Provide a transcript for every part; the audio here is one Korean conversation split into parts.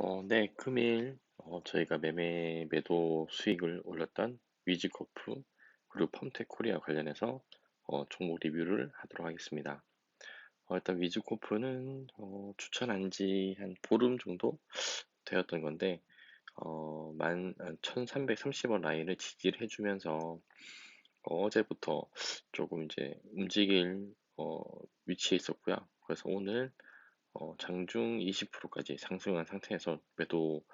어, 네, 금일 어, 저희가 매매 매도 수익을 올렸던 위즈코프 그리고 펌텍 코리아 관련해서 어, 종목 리뷰를 하도록 하겠습니다. 어, 일단 위즈코프는 어, 추천한 지 한 보름 정도 되었던 건데 어, 만 1330원 라인을 지지를 해주면서 어, 제부터 조금 이제 움직일 어, 위치에 있었고요. 그래서 오늘 어, 장중 20%까지 상승한 상태에서 매도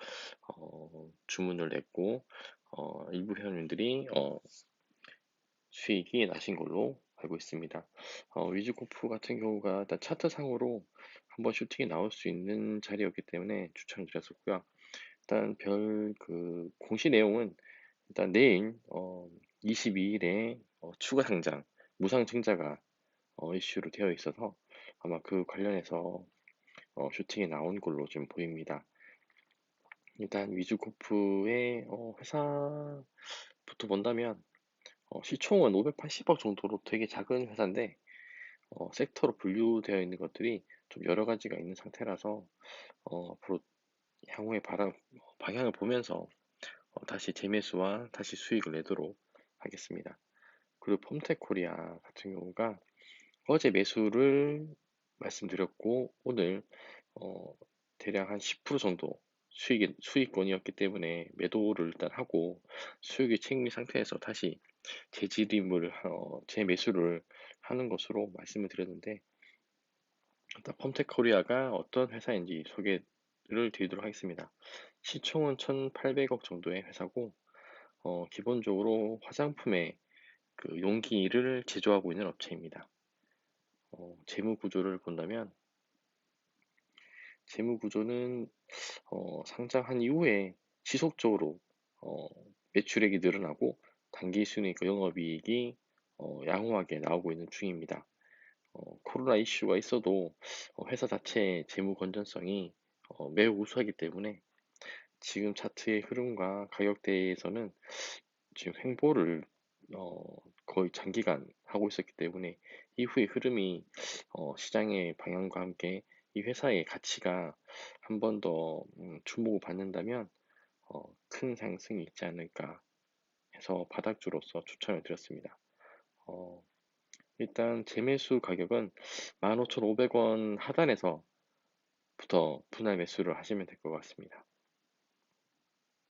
어, 주문을 냈고 어, 일부 회원님들이 어, 수익이 나신 걸로 알고 있습니다. 어, 위즈코프 같은 경우가 일단 차트상으로 한번 슈팅이 나올 수 있는 자리였기 때문에 추천을 드렸었고요. 일단 별 그 공시 내용은 일단 내일 어, 22일에 어, 추가 상장 무상 증자가 어, 이슈로 되어 있어서 아마 그 관련해서 어, 슈팅이 나온 걸로 좀 보입니다. 일단 위즈코프의 어, 회사부터 본다면 어, 시총은 580억 정도로 되게 작은 회사인데 어, 섹터로 분류되어 있는 것들이 좀 여러 가지가 있는 상태라서 어, 앞으로 향후의 바람, 방향을 보면서 어, 다시 재매수와 다시 수익을 내도록 하겠습니다. 그리고 폼텍 코리아 같은 경우가 어제 매수를 말씀드렸고 오늘 어, 대략 한 10% 정도 수익, 수익권이었기 때문에 매도를 일단 하고 수익이 챙긴 상태에서 다시 재지임을 어, 재매수를 하는 것으로 말씀을 드렸는데 일단 펌텍 코리아가 어떤 회사인지 소개를 드리도록 하겠습니다. 시총은 1,800억 정도의 회사고 어, 기본적으로 화장품의 그 용기를 제조하고 있는 업체입니다. 어, 재무 구조를 본다면 재무 구조는 어, 상장한 이후에 지속적으로 어, 매출액이 늘어나고 단기 순이익, 영업이익이 어, 양호하게 나오고 있는 중입니다. 어, 코로나 이슈가 있어도 어, 회사 자체의 재무 건전성이 어, 매우 우수하기 때문에 지금 차트의 흐름과 가격대에서는 지금 횡보를 어, 거의 장기간 하고 있었기 때문에 이후의 흐름이 어, 시장의 방향과 함께 이 회사의 가치가 한 번더 음, 주목을 받는다면 어, 큰 상승이 있지 않을까 해서 바닥주로서 추천을 드렸습니다. 어, 일단 재매수 가격은 15,500원 하단에서부터 분할 매수를 하시면 될 것 같습니다.